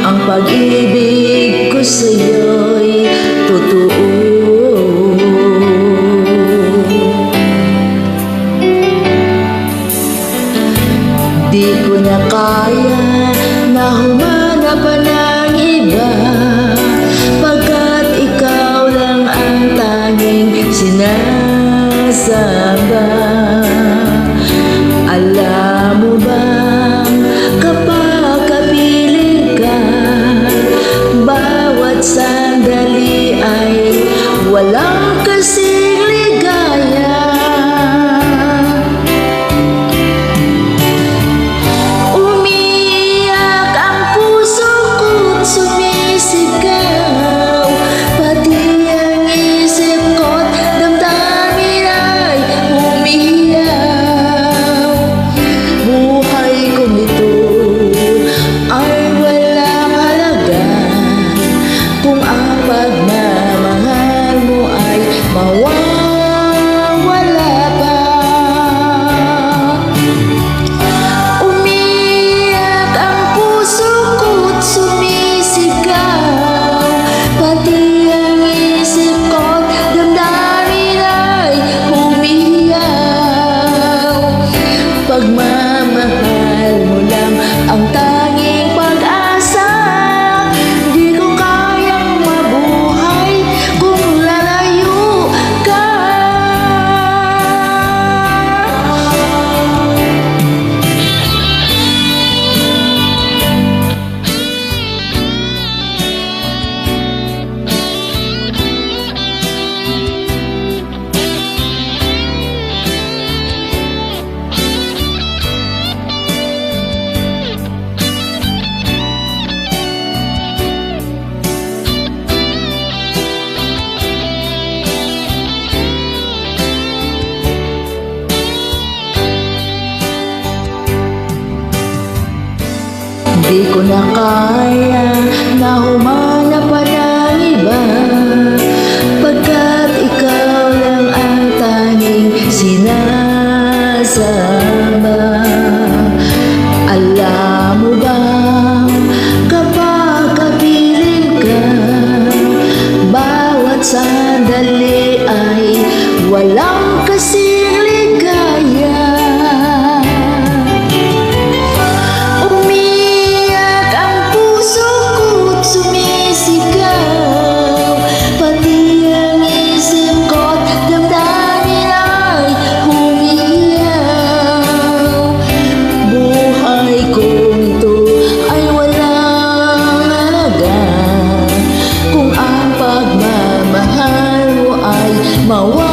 Ang pag-ibig ko sa'yo'y totoo. Di ko na kaya na humana ng iba Pagkat ikaw lang ang tanging sinasamba. Di ko na kaya na humana pa ng iba. Pagkat ikaw lang ang tanging sinasaya my world.